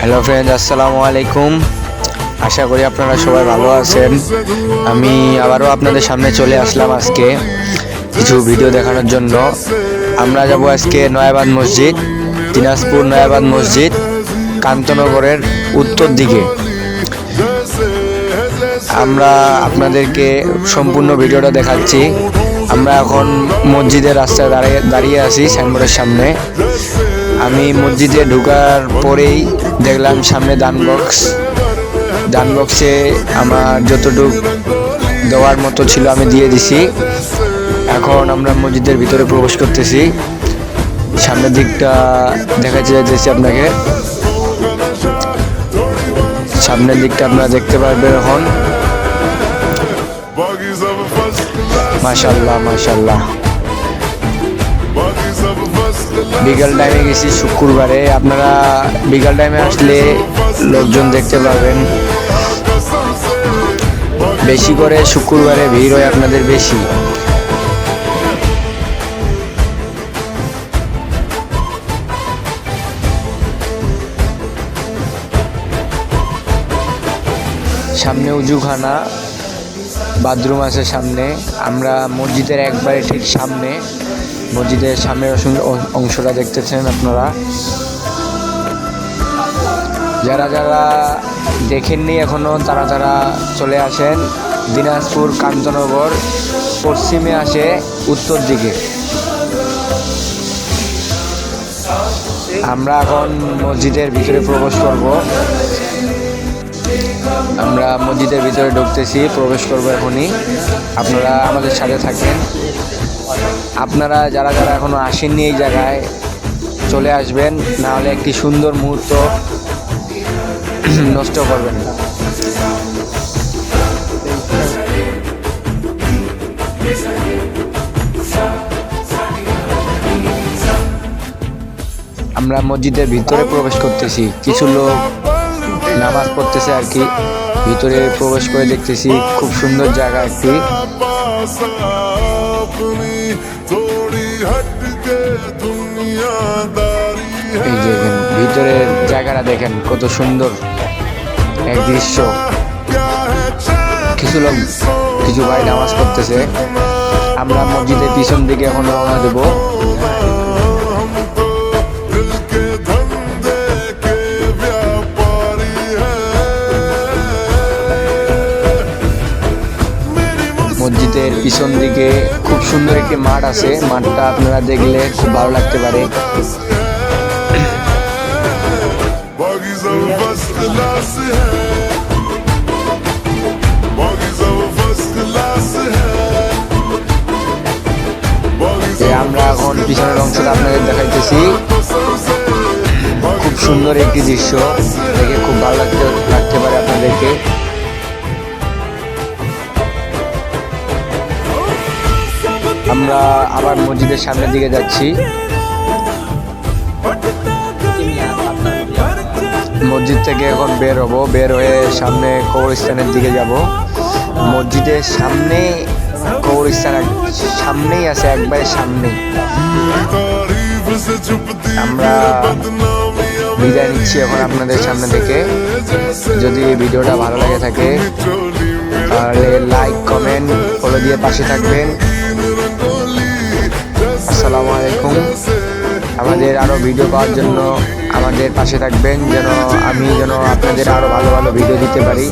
Hello friend আসসালামু আলাইকুম। আশা করি আপনারা সবাই ভালো আছেন। আমি আবারও আপনাদের সামনে চলে আসলাম আজকে কিছু ভিডিও দেখানোর জন্য। আমরা যাব আজকে নয়াবাদ মসজিদ, দিনাজপুর নয়াবাদ মসজিদ, কান্তনগরের উত্তর দিকে। আমরা আপনাদেরকে সম্পূর্ণ ভিডিওটা দেখাচ্ছি। আমরা এখন মসজিদের রাস্তায় দাঁড়িয়ে দাঁড়িয়ে আছি, সাইনবোর্ডের সামনে। আমি মসজিদে ঢুকার পরেই দেখলাম সামনে দান বক্স দান বক্সে আমার যতটুক দেওয়ার মতো ছিল আমি দিয়ে দিছি। এখন আমরা মসজিদের ভিতরে প্রবেশ করতেছি। সামনের দিকটা দেখাতে যাইতেছি আপনাকে। সামনের দিকটা আপনারা দেখতে পারবেন এখন। Buggies of বিকাল টাইমে গেছি শুক্রবারে। আপনারা বিকাল টাইমে আসলে লোকজন দেখতে পাবেন। বেশি করে শুক্রবারে ভিড় হয় আপনাদের বেশি। সামনে উজুখানা বাথরুম আছে সামনে। আমরা মসজিদের একবারে ঠিক সামনে। মসজিদের সামনের অংশটা দেখতেছেন আপনারা। যারা যারা দেখেননি এখনও, তারা তারা চলে আসেন দিনাজপুর কাঞ্চনগর, পশ্চিমে আসে উত্তর দিকে। আমরা এখন মসজিদের ভিতরে প্রবেশ করব। আমরা মসজিদের ভিতরে ঢুকতেছি, প্রবেশ করব এখনই। আপনারা আমাদের সাথে থাকেন। আপনারা যারা যারা এখনও আসেননি এই জায়গায় চলে আসবেন না হলে একটি সুন্দর মুহূর্ত নষ্ট করবেন আমরা মসজিদের ভিতরে প্রবেশ করতেছি, কিছু লোক নামাজ পড়তেছে আর কি। ভিতরে প্রবেশ করে দেখতেছি, খুব সুন্দর জায়গা একটি। अपनी थोड़ी हट के दुनियादारी এই যে দেখেন ভিতরের জায়গাটা দেখেন কত সুন্দর এক দৃশ্য क्या है चैन কিছু লোক কিছু ভাই নামাজ পড়তেছে আমরা মসজিদের পিছন দিকে এখন রওনা দেবো মসজিদের পিছন দিকে খুব সুন্দর একটি মাঠ আছে। মাঠটা আপনারা দেখলে খুব ভালো লাগতে পারে। আমরা এখন পিছনের অংশটা আপনাদের দেখাইতেছি। খুব সুন্দর একটি দৃশ্য। দেখে খুব ভালো লাগতে লাগতে পারে আপনাদেরকে। আমরা আবার মসজিদের সামনের দিকে যাচ্ছি। মসজিদ থেকে এখন বের হব, বের হয়ে সামনে কবরস্থানের দিকে যাব। মসজিদের সামনে কবরস্থান সামনেই আছে, একবারে সামনেই। আমরা বিদায় নিচ্ছি এখন আপনাদের সামনে থেকে যদি ভিডিওটা ভালো লাগে থাকে, তাহলে লাইক কমেন্ট ফলো দিয়ে পাশে থাকবেন। আসসালামু আলাইকুম। আমাদের আরও ভিডিও পাওয়ার জন্য আমাদের পাশে থাকবেন, যেন আমি যেন আপনাদের আরও ভালো ভালো ভিডিও দিতে পারি।